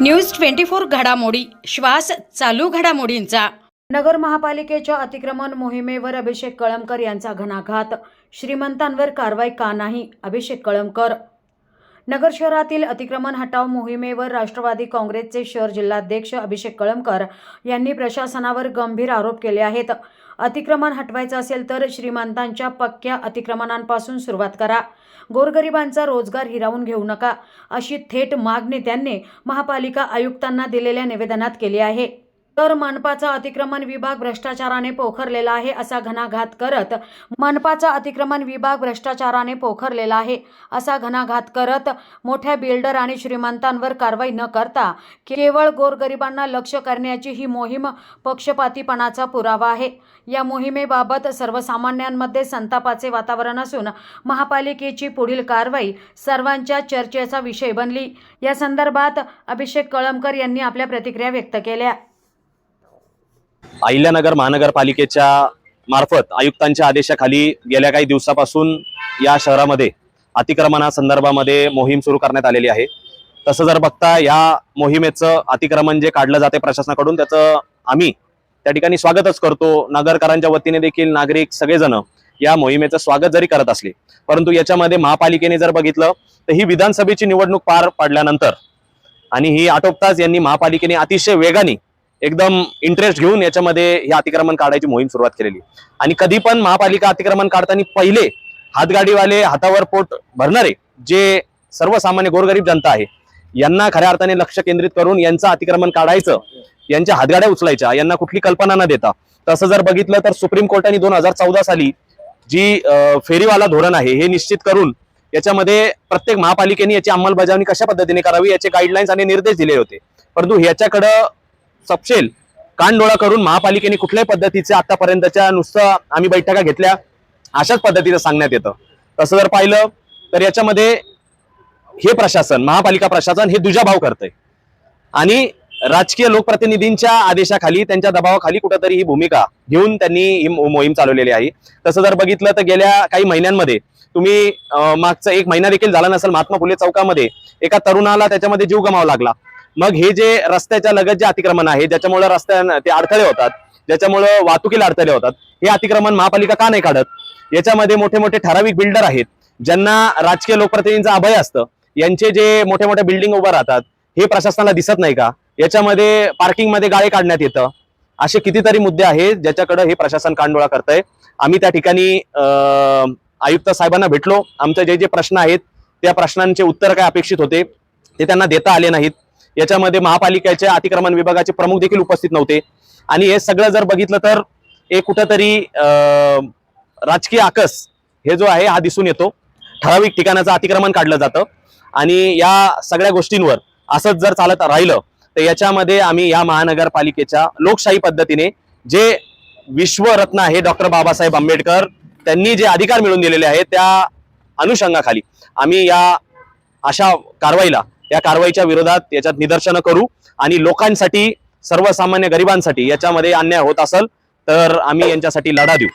News twenty four घडामोडी. श्वास चालू घडामोडींचा. नगर महापालिकेच्या अतिक्रमण मोहिमेवर अभिषेक कळमकर यांचा घणाघात. श्रीमंतांवर कारवाई का नाही? अभिषेक कळमकर नगर शहरातील अतिक्रमण हटाव मोहिमेवर राष्ट्रवादी काँग्रेसचे शहर जिल्हाध्यक्ष अभिषेक कळमकर यांनी प्रशासनावर गंभीर आरोप केले आहेत. अतिक्रमण हटवायचं असेल तर श्रीमंतांच्या पक्क्या अतिक्रमणांपासून सुरुवात करा. गोरगरिबांचा रोजगार हिरावून घेऊ नका अशी थेट मागणी त्यांनी महापालिका आयुक्तांना दिलेल्या निवेदनात केली आहे. तर मनपाचा अतिक्रमण विभाग भ्रष्टाचाराने पोखरलेला आहे असा घणाघात करत मनपाचा अतिक्रमण विभाग भ्रष्टाचाराने पोखरलेला आहे असा घणाघात करत मोठ्या बिल्डर आणि श्रीमंतांवर कारवाई न करता केवळ गोरगरिबांना लक्ष करण्याची ही मोहीम पक्षपातीपणाचा पुरावा आहे. या मोहिमेबाबत सर्वसामान्यांमध्ये संतापाचे वातावरण असून महापालिकेची पुढील कारवाई सर्वांच्या चर्चेचा विषय बनली. या संदर्भात अभिषेक कळमकर यांनी आपल्या प्रतिक्रिया व्यक्त केल्या. अहिल्यानगर महानगरपालिकेच्या मार्फत आयुक्तांच्या आदेशाखाली गेल्या काही दिवसापासून या शहरामध्ये अतिक्रमणासंदर्भामध्ये मोहीम सुरू करण्यात आलेली आहे. तसं जर बघता या मोहिमेचं अतिक्रमण जे काढलं जाते प्रशासनाकडून त्याचं आम्ही त्या ठिकाणी स्वागतच करतो. नगरकरांच्या वतीने देखील नागरिक सगळेजण या मोहिमेचं स्वागत जरी करत असले परंतु याच्यामध्ये महापालिकेने जर बघितलं तर ही विधानसभेची निवडणूक पार पडल्यानंतर आणि ही आटोपताच यांनी महापालिकेने अतिशय वेगाने एकदम इंटरेस्ट घेऊन याच्यामध्ये हे अतिक्रमण काढायची मोहीम सुरुवात केलेली. आणि कधी पण महापालिका अतिक्रमण काढताना पहिले हातगाडीवाले हातावर पोट भरणारे जे सर्वसामान्य गोरगरीब जनता आहे यांना खऱ्या अर्थाने लक्ष केंद्रित करून यांचं अतिक्रमण काढायचं यांच्या हातगाड्या उचलायच्या यांना कुठली कल्पना न देता. तसं जर बघितलं तर सुप्रीम कोर्टाने दोन हजार चौदा साली जी फेरीवाला धोरण आहे हे निश्चित करून याच्यामध्ये प्रत्येक महापालिकेने याची अंमलबजावणी कशा पद्धतीने करावी याचे गाईडलाईन्स आणि निर्देश दिले होते. परंतु ह्याच्याकडं सपशेल. कानडोळा करून महापालिकेने कुठल्याही पद्धतीचे आतापर्यंतच्या नुसतं आम्ही बैठका घेतल्या अशाच पद्धतीचं सांगण्यात येतं. तसं जर पाहिलं तर याच्यामध्ये हे प्रशासन महापालिका प्रशासन हे दुजाभाव करतंय. आणि राजकीय लोकप्रतिनिधींच्या आदेशाखाली त्यांच्या दबावाखाली कुठंतरी ही भूमिका घेऊन त्यांनी ही मोहीम चालवलेली आहे. तसं जर बघितलं तर गेल्या काही महिन्यांमध्ये तुम्ही मागचा एक महिना देखील झाला नसेल महात्मा फुले चौकामध्ये एका तरुणाला त्याच्यामध्ये जीव गमावा लागला. मग हे जे रस्त्याच्या लगत जे अतिक्रमण आहे ज्याच्यामुळे रस्त्या ते अडथळे होतात ज्याच्यामुळे वाहतुकीला अडथळे होतात हे अतिक्रमण महापालिका का नाही काढत? याच्यामध्ये मोठे मोठे ठराविक बिल्डर आहेत ज्यांना राजकीय लोकप्रतिनिधींचं अभय असतं. यांचे जे मोठे मोठे बिल्डिंग उभं राहतात हे प्रशासनाला दिसत नाही का? याच्यामध्ये पार्किंगमध्ये गाळे काढण्यात येतं. असे कितीतरी मुद्दे आहेत ज्याच्याकडे हे प्रशासन कांडोळा करतंय. आम्ही त्या ठिकाणी आयुक्त साहेबांना भेटलो. आमचे जे जे प्रश्न आहेत त्या प्रश्नांचे उत्तर काय अपेक्षित होते ते त्यांना देता आले नाहीत. याच्यामध्ये महापालिकेचे अतिक्रमण विभागाचे प्रमुख देखील उपस्थित नव्हते. आणि हे सगळं जर बघितलं तर एक कुठंतरी राजकीय आकस हे जो आहे हा दिसून येतो. ठराविक ठिकाणाचं अतिक्रमण काढलं जातं. आणि या सगळ्या गोष्टींवर असंच जर चालत राहिलं तर याच्यामध्ये आम्ही या महानगरपालिकेच्या लोकशाही पद्धतीने जे विश्वरत्न आहे डॉक्टर बाबासाहेब आंबेडकर त्यांनी जे अधिकार मिळवून दिलेले आहेत त्या अनुषंगाखाली आम्ही या अशा कारवाईला या कारवाईच्या विरोधात याच्यात निदर्शनं करू आणि लोकांसाठी सर्वसामान्य गरिबांसाठी याच्यामध्ये अन्याय होत असेल तर आम्ही यांच्यासाठी लढा देऊ.